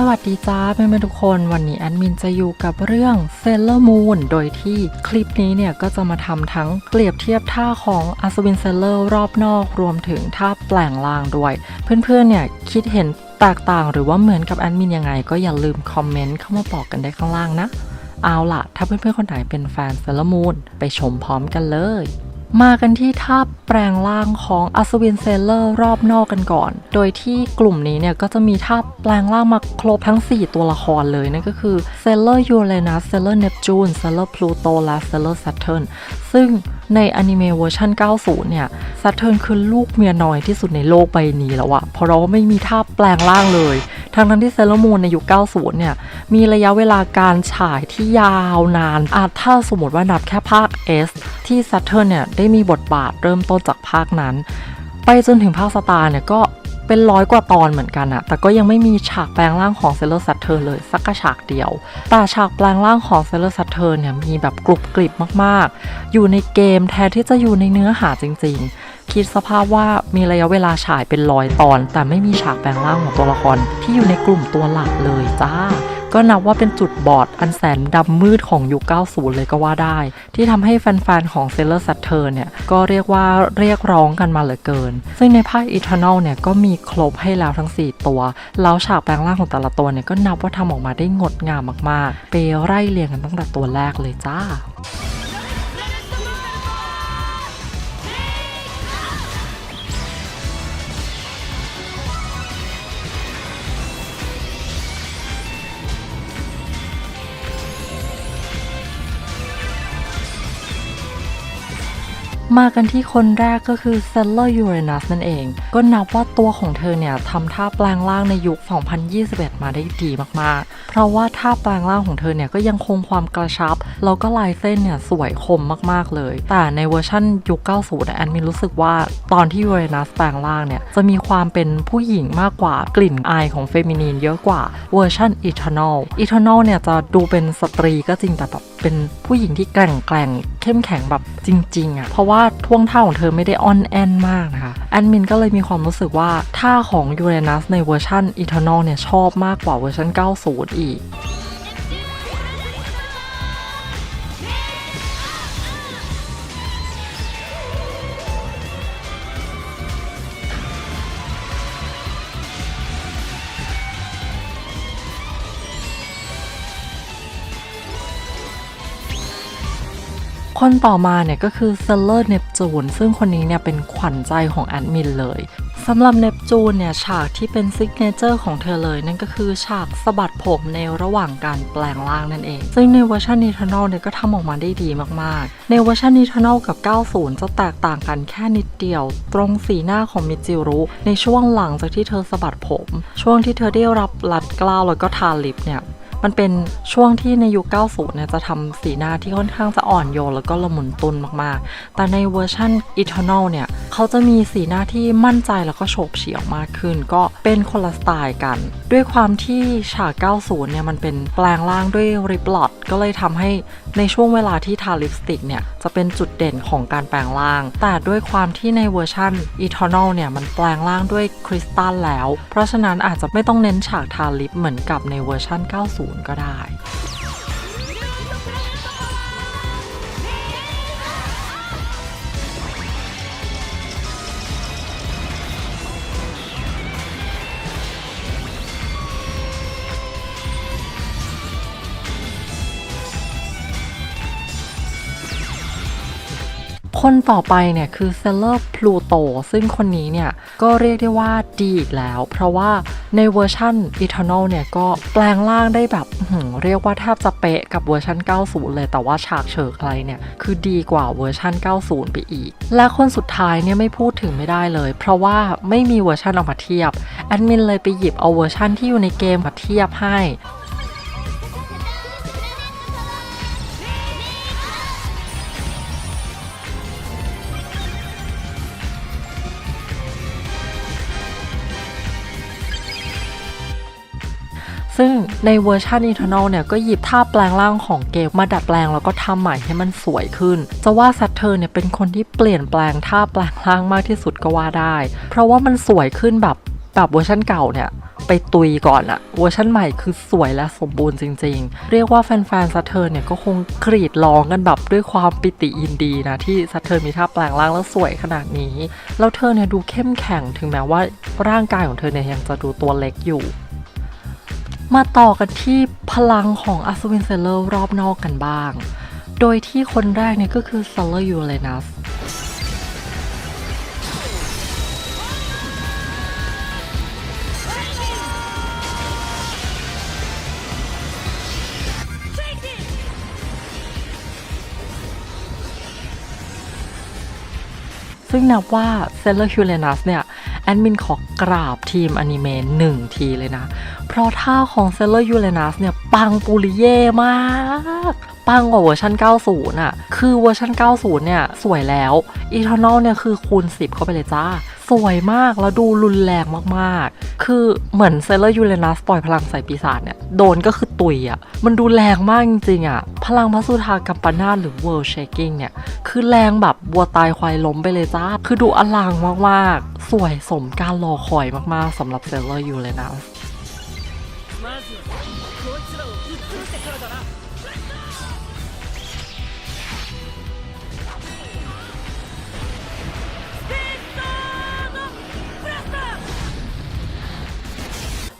สวัสดีจ้าเพื่อนๆทุกคนวันนี้แอดมินจะอยู่กับเรื่อง Sailor Moon โดยที่คลิปนี้เนี่ยก็จะมาทำทั้งเปรียบเทียบท่าของอัศวินเซเลอร์รอบนอกรวมถึงท่าแปลงล่างด้วย เพื่อนๆเนี่ยคิดเห็นแตกต่างหรือว่าเหมือนกับแอดมินยังไง ก็อย่าลืมคอมเมนต์เข้ามาบอกกันได้ข้างล่างนะ เอาล่ะ ถ้าเพื่อนๆคนไหนเป็นแฟน Sailor Moon ไปชมพร้อมกันเลย มากันที่ท่าแปลงร่างของอัศวินเซเลอร์รอบนอกกันก่อน โดยที่กลุ่มนี้เนี่ยก็จะมีท่าแปลงร่างมาครบทั้ง 4 ตัวละครเลยนั่นก็คือเซเลอร์ยูเรนัสเซเลอร์เนปจูนเซเลอร์พลูโตและเซเลอร์ซัตเทิร์นซึ่ง ในอนิเมะเวอร์ชัน90 เนี่ยซัตเทิร์นคือลูกเมียน้อยที่สุดในโลกใบนี้แล้วอะเพราะเราไม่มีท่าแปลงร่างเลย ทั้งทั้นที่เซเลมูนในยุค 90 เนี่ย มีระยะเวลาการฉายที่ยาวนาน อาจถ้าสมมติว่านับแค่ภาค S ที่ซัตเทิร์นเนี่ยได้มีบทบาทเริ่มต้นจากภาคนั้น ไปจนถึงภาคสตาร์เนี่ยก็ เป็นร้อยกว่าตอนเหมือนกันอะแต่ก็ยังไม่มีฉากแปลงร่างของเซเลอร์ซัตเทอร์เลยสักฉากเดียว แต่ฉากแปลงร่างของเซเลอร์ซัตเทอร์เนี่ยมีแบบกรุบกริบมากๆ อยู่ในเกมแทนที่จะอยู่ในเนื้อหาจริง ๆ คิดสภาพว่ามีระยะเวลาฉายเป็นร้อยตอน แต่ไม่มีฉากแปลงร่างของตัวละครที่อยู่ในกลุ่มตัวหลักเลยจ้า ก็นับว่าเป็นจุดบอดอันแสนดำมืดของยุค 90 เลยก็ว่าได้ ที่ทำให้แฟนๆ ของ Sailor Saturn เนี่ย ก็เรียกว่าเรียกร้องกันมาเหลือเกิน ซึ่งในภาค Eternal เนี่ย ก็มีครบให้แล้วทั้ง 4 ตัว แล้วฉากแปลงร่างของแต่ละตัวเนี่ย ก็นับว่าทำออกมาได้งดงามมากๆ ไปไล่เรียงกันตั้งแต่ตัวแรกเลยจ้า มากันที่คนแรกก็คือ Stellar Uranus นั่นเอง ก็นับว่าตัวของเธอเนี่ยทำท่าแปลงร่างในยุค 2021 มาได้ดีมากๆ เพราะว่าท่าแปลงร่างของเธอเนี่ยก็ยังคงความกระชับ แล้วก็ลายเส้นเนี่ยสวยคมมากๆเลย แต่ในเวอร์ชั่นยุค 90แอนมีรู้สึกว่าตอนที่ Uranus แปลงร่างเนี่ยจะมีความเป็นผู้หญิงมากกว่ากลิ่นอายของเฟมินีนเยอะกว่าเวอร์ชัน Eternal Eternal เนี่ยจะดูเป็นสตรีก็จริงแต่แบบเป็นผู้หญิงที่แกร่งแกร่งเข้มแข็งแบบจริงๆอะ่ะเพราะว่าท่วงท่าของเธอไม่ได้อ่อนแอนมากนะคะแอนมินก็เลยมีความรู้สึกว่าท่าของยูเรนัสในเวอร์ชันอีเทอร์นอลเนี่ยชอบมากกว่าเวอร์ชัน90 อีก คนต่อมาเนี่ยก็คือเซเลอร์เนปจูนซึ่งคนนี้เนี่ยเป็นขวัญใจของแอดมินเลยสำหรับเนปจูนเนี่ยฉากที่เป็นซิกเนเจอร์ของเธอเลยนั่นก็คือฉากสะบัดผมในระหว่างการแปลงร่างนั่นเอง ซึ่งในเวอร์ชันนิทานอลเนี่ยก็ทำออกมาได้ดีมากๆ ในเวอร์ชันนิทานอลกับ 90 จะแตกต่างกันแค่นิดเดียว ตรงสีหน้าของมิจิรุ ในช่วงหลังจากที่เธอสะบัดผม ช่วงที่เธอได้รับรัดเกล้าวแล้วก็ทาลิปเนี่ย มันเป็นช่วงที่ในยุค 90 เนี่ยจะทำสีหน้าที่ค่อนข้างจะอ่อนโยนแล้วก็ละมุนตุนมากๆ แต่ในเวอร์ชัน Eternal เนี่ยเขาจะมีสีหน้าที่มั่นใจแล้วก็โฉบเฉี่ยวมากขึ้น ก็เป็นคนละสไตล์กัน ด้วยความที่ฉาก 90 เนี่ยมันเป็นแปลงร่างด้วยริบลอดก็เลยทำให้ในช่วงเวลาที่ทาลิปสติกเนี่ยจะเป็นจุดเด่นของการแปลงร่าง แต่ด้วยความที่ในเวอร์ชัน Eternal เนี่ยมันแปลงร่างด้วยคริสตัลแล้ว เพราะฉะนั้นอาจจะไม่ต้องเน้นฉากทาลิปเหมือนกับในเวอร์ชัน90ก็ได้ คนต่อไปเนี่ยคือเซเลอร์พลูโตซึ่งคนนี้เนี่ย ก็เรียกได้ว่าดีอีกแล้ว เพราะว่าในเวอร์ชัน Eternal เนี่ย ก็แปลงร่างได้แบบเรียกว่าแทบจะเป๊ะกับเวอร์ชัน 90 เลย แต่ว่าฉากเฉิกอะไรเนี่ย คือดีกว่าเวอร์ชัน 90 ไปอีก และคนสุดท้ายเนี่ยไม่พูดถึงไม่ได้เลย เพราะว่าไม่มีเวอร์ชันออกมาเทียบแอดมินเลยไปหยิบเอาเวอร์ชันที่อยู่ในเกมมาเทียบให้ ซึ่งในเวอร์ชัน Eternal เนี่ยก็หยิบท่าแปลงร่างของเกมมาดัดแปลงแล้วก็ทำใหม่ให้มันสวยขึ้น จะว่าซัตเทอร์เนี่ยเป็นคนที่เปลี่ยนแปลงท่าแปลงร่างมากที่สุดก็ว่าได้ เพราะว่ามันสวยขึ้นแบบแบบเวอร์ชันเก่าเนี่ยไปตุยก่อนอะเวอร์ชันใหม่คือสวยและสมบูรณ์จริง ๆ เรียกว่าแฟนๆซัตเทิร์เนี่ยก็คงกรีดร้องกันแบบด้วยความปิติยินดีนะที่ซัตเทิร์มีท่าแปลงร่างแล้วสวยขนาดนี้ แล้วเธอเนี่ยดูเข้มแข็งถึงแม้ว่าร่างกายของเธอเนี่ยยังจะดูตัวเล็กอยู่ มาต่อกันที่พลังของอัศวินเซเลอร์รอบนอกกันบ้าง โดยที่คนแรกเนี่ยก็คือ s ซ l ล r ยูเ n นัสซึ่งนับว่าเซเลอร์ฮิ l เลนัสเนี่ย แอดมินขอกราบทีมอนิเมะหนึ่งทีเลยนะ เพราะท่าของเซเลอร์ยูเรนัสเนี่ย ปังปุริเย่มากปังกว่าเวอร์ชัน90 อะ คือเวอร์ชัน90 เนี่ย สวยแล้วอีเทอร์นอลเนี่ย คือคูณ 10 เข้าไปเลยจ้า สวยมากแล้วดูรุนแรงมากๆ คือเหมือนเซเลอร์ยูเลนัสปล่อยพลังใส่ปีศาจเนี่ย โดนก็คือตุยอะ่ะ มันดูแรงมากจริงๆอะ่ะ พลังพระสุธากัมปนาตหรือเวิร์ลเชคกิ้งเนี่ย คือแรงแบบบัวตายควายล้มไปเลยจ้า คือดูอลังมากๆ สวยสมการรอคอยมากๆสำหรับเซเลอร์ยูเลนัส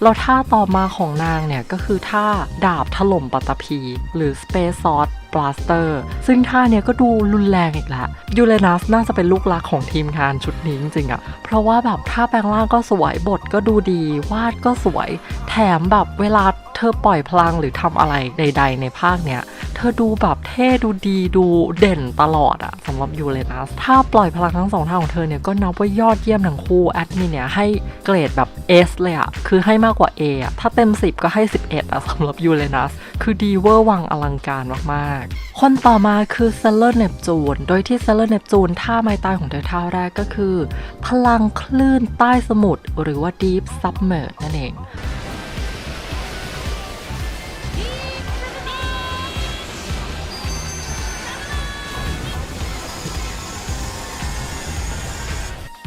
แล้วท่าต่อมาของนางเนี่ยก็คือท่าดาบถล่มปัตตภีหรือ Space Sword Blaster ซึ่งท่าเนี้ยก็ดูรุนแรงอีกแล้วยูเรนัสน่าจะเป็นลูกรักของทีมงานชุดนี้จริงๆอะเพราะว่าแบบท่าแปลงร่างก็สวยบทก็ดูดี วาดก็สวย แถมแบบเวลา เธอปล่อยพลังหรือทำอะไรใด ๆ ในภาคเนี้ย เธอดูแบบเท่ดูดีดูเด่นตลอดอะสำหรับยูเรนัสถ้าปล่อยพลังทั้งสองท่าของเธอเนี่ยก็นับว่ายอดเยี่ยมทั้งคู่แอดมินเนี่ยให้เกรดแบบ S เลยอะคือให้มากกว่า A อะถ้าเต็ม 10 ก็ให้ 11อะสำหรับยูเรนัสคือดีเวอร์วังอลังการมากๆ คนต่อมาคือเซเลอร์เนปจูนโดยที่เซเลอร์เนปจูนท่าไม้ตายของเธอท่าแรกก็คือ พลังคลื่นใต้สมุทรหรือว่า Deep Submerge นั่นเอง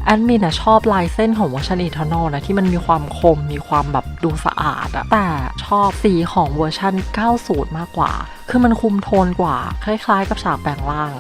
แอดมินอะชอบลายเส้นของเวอร์ชันอีเทอร์นอลนะที่มันมีความคมมีความแบบดูสะอาดอะแต่ชอบสีของเวอร์ชัน90 มากกว่า คือมันคุมโทนกว่า คล้ายๆ กับฉากแปลงร่าง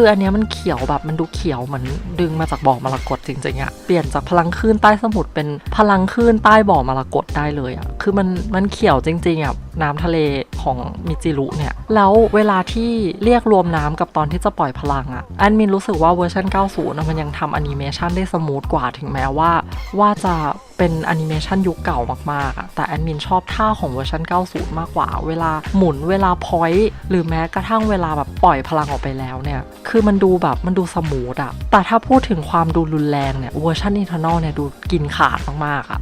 คืออันเนี้ยมันเขียวแบบมันดูเขียวเหมือนดึงมาจากบ่อมรกตจริงๆอะเปลี่ยนจากพลังคลื่นใต้สมุทรเป็นพลังคลื่นใต้บ่อมรกตได้เลยอะคือมันมันเขียวจริงๆอะน้ำทะเลของมิจิรุเนี่ย แล้วเวลาที่เรียกรวมน้ำกับตอนที่จะปล่อยพลังอะแอนมินรู้สึกว่าเวอร์ชัน 90อะมันยังทำแอนิเมชันได้สมูทกว่าถึงแม้ว่า ว่าจะเป็นแอนิเมชันยุคเก่ามากๆอะแต่แอดมินชอบท่าของเวอร์ชัน 90 มากกว่า เวลาหมุนเวลาพอยต์หรือแม้กระทั่งเวลาแบบปล่อยพลังออกไปแล้วเนี่ยคือมันดูแบบมันดูสมูทอะแต่ถ้าพูดถึงความดูรุนแรงเนี่ยเวอร์ชันอินเทอร์นอลเนี่ยดูกินขาดมากๆอะ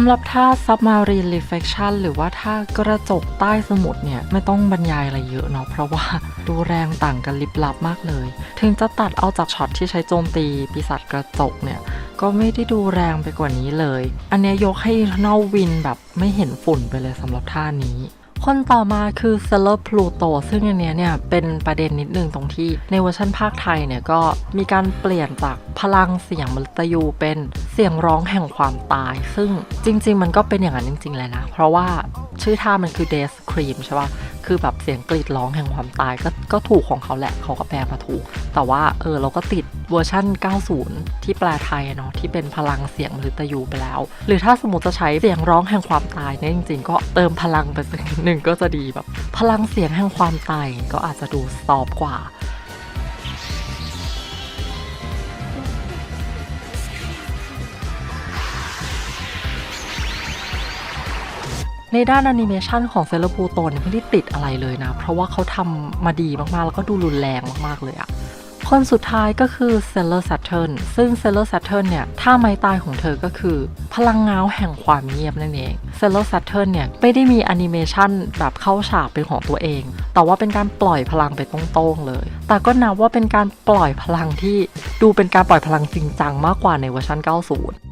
ำหรับท่า submarine reflection หรือว่าท่ากระจกใต้สมุทรเนี่ย ไม่ต้องบรรยายอะไรเยอะเนาะเพราะว่าดูแรงต่างกันลิบลับมากเลย ถึงจะตัดเอาจากช็อตที่ใช้โจมตีปีศาจกระจกเนี่ย ก็ไม่ได้ดูแรงไปกว่านี้เลย อันเนี้ยยกให้นอวินแบบไม่เห็นฝุ่นไปเลยสำหรับท่านี้ คนต่อมาคือ s e l l e r Pluto ซึ่งอันเนี้ยเนี่ยเป็นประเด็นนิดนึงตรงที่ในเวอร์ชันภาคไทยเนี่ยก็มีการเปลี่ยนจากพลังเสียงมฤตยูเป็นเสียงร้องแห่งความตาย ซึ่งจริง ๆ มันก็เป็นอย่างนั้นจริงๆเลยนะ เพราะว่าชื่อท่ามันคือ Death Scream ใช่ปะ คือแบบเสียงกรีดร้องแห่งความตายก็ก็ถูกของเขาแหละเขาก็แปลมาถูก แต่ว่าเออเราก็ติดเวอร์ชั่น 90 ที่แปลไทยเนาะที่เป็นพลังเสียงมฤตยูไปแล้ว หรือถ้าสมมติจะใช้เสียงร้องแห่งความตายเนี่ยจริง ๆ ก็เติมพลังไปสักนิดหนึ่งก็จะดีแบบ พลังเสียงแห่งความตายก็อาจจะดูซอบกว่า ในด้านแอนิเมชันของเซเลปูโตนไม่ได้ติดอะไรเลยนะ เพราะว่าเขาทำมาดีมากๆ แล้วก็ดูรุนแรงมากๆเลยอะคนสุดท้ายก็คือเซเลอร์ซัตเทิลซึ่งเซเลอร์ซัตเทิลเนี่ยท่าไม้ตายของเธอก็คือ พลังเงาแห่งความเงียบนั่นเองเซเลอร์ซัตเทิลเนี่ยไม่ได้มีแอนิเมชันแบบเข้าฉากเป็นของตัวเอง แต่ว่าเป็นการปล่อยพลังไปตรงๆเลย แต่ก็นับว่าเป็นการปล่อยพลังที่ดูเป็นการปล่อยพลังจริงจังมากกว่าในเวอร์ชัน90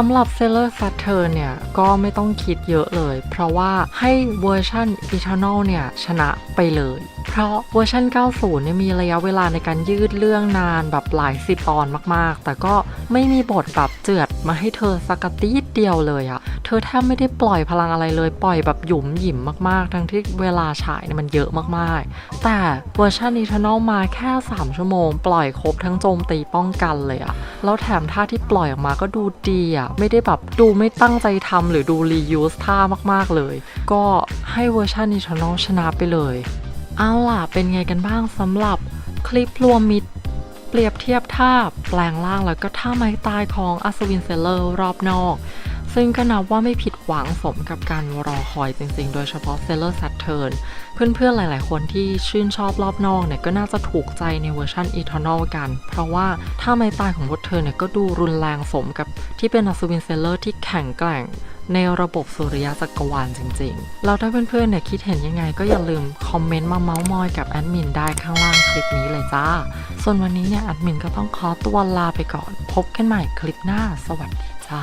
สำหรับ Sailor Saturn เนี่ย ก็ไม่ต้องคิดเยอะเลย เพราะว่าให้เวอร์ชัน Eternal เนี่ย ชนะไปเลย เพราะเวอร์ชัน 90 เนี่ยมีระยะเวลาในการยืดเรื่องนานแบบหลายสิบตอนมากๆ แต่ก็ไม่มีบทแบบเจือดมาให้เธอสักติดเดียวเลยอะ เธอแทบไม่ได้ปล่อยพลังอะไรเลย ปล่อยแบบหยุมหยิมมากๆ ทั้งที่เวลาฉายเนี่ยมันเยอะมากๆ แต่เวอร์ชัน Eternal มาแค่ 3 ชั่วโมง ปล่อยครบทั้งโจมตีป้องกันเลยอะแล้วแถมท่าที่ปล่อยออกมาก็ดูดีอะไม่ได้แบบดูไม่ตั้งใจทำหรือดู reuse ท่ามากๆเลย ก็ให้เวอร์ชัน Eternal ชนะไปเลย เอาล่ะเป็นไงกันบ้างสำหรับคลิปรวมมิตรเปรียบเทียบท่าแปลงร่างแล้วก็ท่าไม้ตายของอัศวินเซเลอร์รอบนอก ซึ่งก็นับว่าไม่ผิดหวังสมกับการรอคอยจริงๆ โดยเฉพาะเซเลอร์แซ t เทินเพื่อนๆ หลายๆ คนที่ชื่นชอบรอบนอกเนี่ยก็น่าจะถูกใจในเวอร์ชันอีเทอร์นอลกัน เพราะว่าท่าไม้ตายของพวกเธอเนี่ยก็ดูรุนแรงสมกับที่เป็นอัศวินเซเลอร์ที่แข็งแกร่งในระบบสุริยะจักรวาลจริงๆแล้วถ้าเพื่อนๆเนี่ยคิดเห็นยังไงก็อย่าลืมคอมเมนต์มาเมาส์มอยกับแอดมินได้ข้างล่างคลิปนี้เลยจ้า ส่วนวันนี้เนี่ยแอดมินก็ต้องขอตัวลาไปก่อน พบกันใหม่คลิปหน้า สวัสดีจ้า